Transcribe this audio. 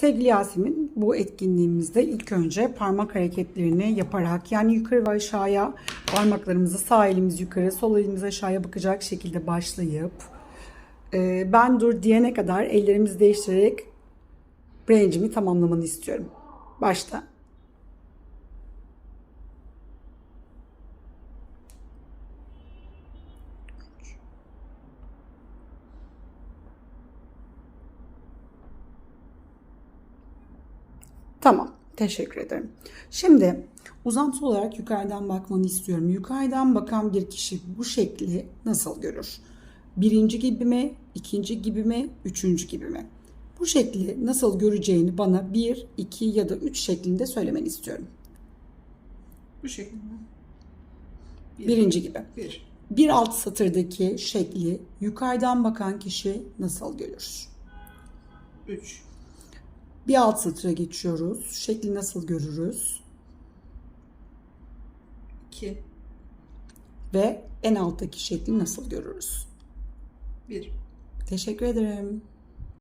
Sevgili Yasemin, bu etkinliğimizde ilk önce parmak hareketlerini yaparak yani yukarı ve aşağıya parmaklarımızı sağ elimiz yukarı, sol elimiz aşağıya bakacak şekilde başlayıp e, ben dur diyene kadar ellerimizi değiştirerek range'imi tamamlamanı istiyorum. Başta. Tamam. Teşekkür ederim. Şimdi uzantı olarak yukarıdan bakmanı istiyorum. Yukarıdan bakan bir kişi bu şekli nasıl görür? Birinci gibi mi, ikinci gibi mi, üçüncü gibi mi? Bu şekli nasıl göreceğini bana bir, iki ya da üç şeklinde söylemeni istiyorum. Bu şekilde. Bir, Birinci gibi. Bir. Bir alt satırdaki şekli yukarıdan bakan kişi nasıl görür? Üç. Bir alt satıra geçiyoruz. Şekli nasıl görürüz? iki, Ve en alttaki şekli nasıl görürüz? Bir. Teşekkür ederim.